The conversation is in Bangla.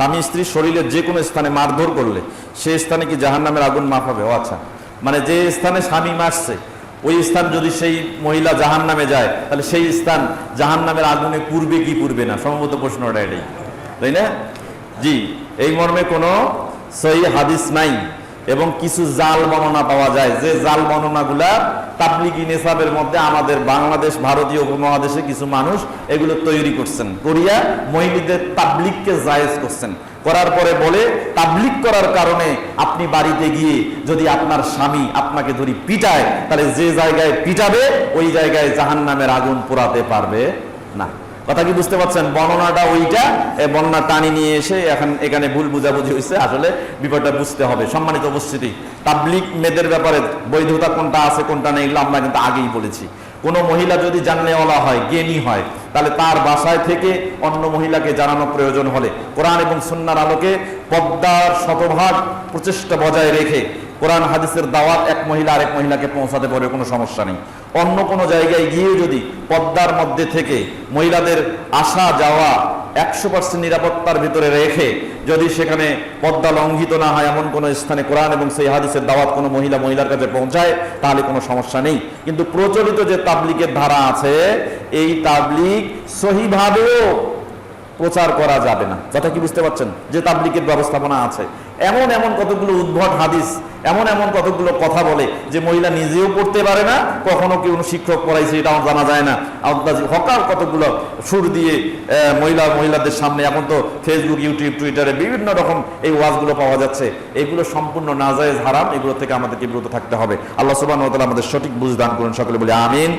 স্বামী স্ত্রী শরীরের যে কোনো স্থানে মারধর করলে সে স্থানে কি জাহান নামের আগুন মাফ হবে? ও আচ্ছা। মানে যে স্থানে স্বামী মারছে, ওই স্থান যদি সেই মহিলা জাহান নামে যায়, তাহলে সেই স্থান জাহান নামের আগুনে পূর্বে কি পূর্বে না? সম্ভবত প্রশ্নটা এটাই। তাই না? জি, এই মর্মে কোনো সেই হাদিস নাই। এবং কিছু জাল বর্ণনা পাওয়া যায়। যে জাল বর্ণনাগুলা তাবলিগি নেশাবের মধ্যে আমাদের বাংলাদেশ, ভারতীয় উপমহাদেশে কিছু মানুষ এগুলো তৈরি করছেন। করিয়া মহিলাদের তাবলিগকে জায়েজ করছেন। করার পরে বলে, তাবলিগ করার কারণে আপনি বাড়িতে গিয়ে যদি আপনার স্বামী আপনাকে ধরি পিটায়, তাহলে যে জায়গায় পিটাবে, ওই জায়গায় জাহান নামের আগুন পোড়াতে পারবে না। কথা কি বুঝতে পারছেন? বর্ণনাটা ওইটা এ বর্ণনা টানি নিয়ে এসে এখন এখানে ভুল বুঝাবুঝি হয়েছে আসলে বিপদটা বুঝতে হবে। সম্মানিত উপস্থিতি তাবলিক মেয়েদের ব্যাপারে বৈধতা কোনটা আছে, কোনটা নেই আমরা কিন্তু আগেই বলেছি। কোনো মহিলা যদি জাননেওয়ালা হয়, জ্ঞানী হয়, তাহলে তার বাসায় থেকে অন্য মহিলাকে জানানো প্রয়োজন হলে, কোরআন এবং সুন্নার আলোকে পদ্মার শতভাগ প্রচেষ্টা বজায় রেখে কোরআন, হাদিসের দাওয়াত এক মহিলা আরেক মহিলাকে পৌঁছাতে পারে, কোনো সমস্যা নেই। অন্য কোনো জায়গায় গিয়ে যদি পদ্মার মধ্যে থেকে মহিলাদের আসা যাওয়া একশো পার্সেন্ট নিরাপত্তার ভিতরে রেখে যদি সেখানে পদ্মা লঙ্ঘিত না হয় এমন কোনো স্থানে কোরআন এবং সেই হাদিসের দাওয়াত কোনো মহিলা মহিলার কাছে পৌঁছায়, তাহলে কোনো সমস্যা নেই। কিন্তু প্রচলিত যে তাবলিকের ধারা আছে, এই তাবলিক সহিভাবেও প্রচার করা যাবে না। কথা কি বুঝতে পারছেন? যে তাবলিকের ব্যবস্থাপনা আছে। এমন এমন কতগুলো উদ্ভট হাদিস, এমন এমন কতগুলো কথা বলে যে মহিলা নিজেও পড়তে পারে না, কখনো কেউ শিক্ষক পড়াইছে, এটাও জানা যায় না। আন্দাজি হকার কতগুলো সুর দিয়ে মহিলা, মহিলাদের সামনে, এখন তো ফেসবুক ইউটিউব টুইটারে বিভিন্ন রকম এই ওয়াজগুলো পাওয়া যাচ্ছে। এগুলো সম্পূর্ণ নাজায়েজ হারাম, এগুলো থেকে আমাদেরকে বিরত থাকতে হবে। আল্লাহ সুবাহ আমাদের সঠিক বুঝ দান করুন, সকলে বলে আমিন।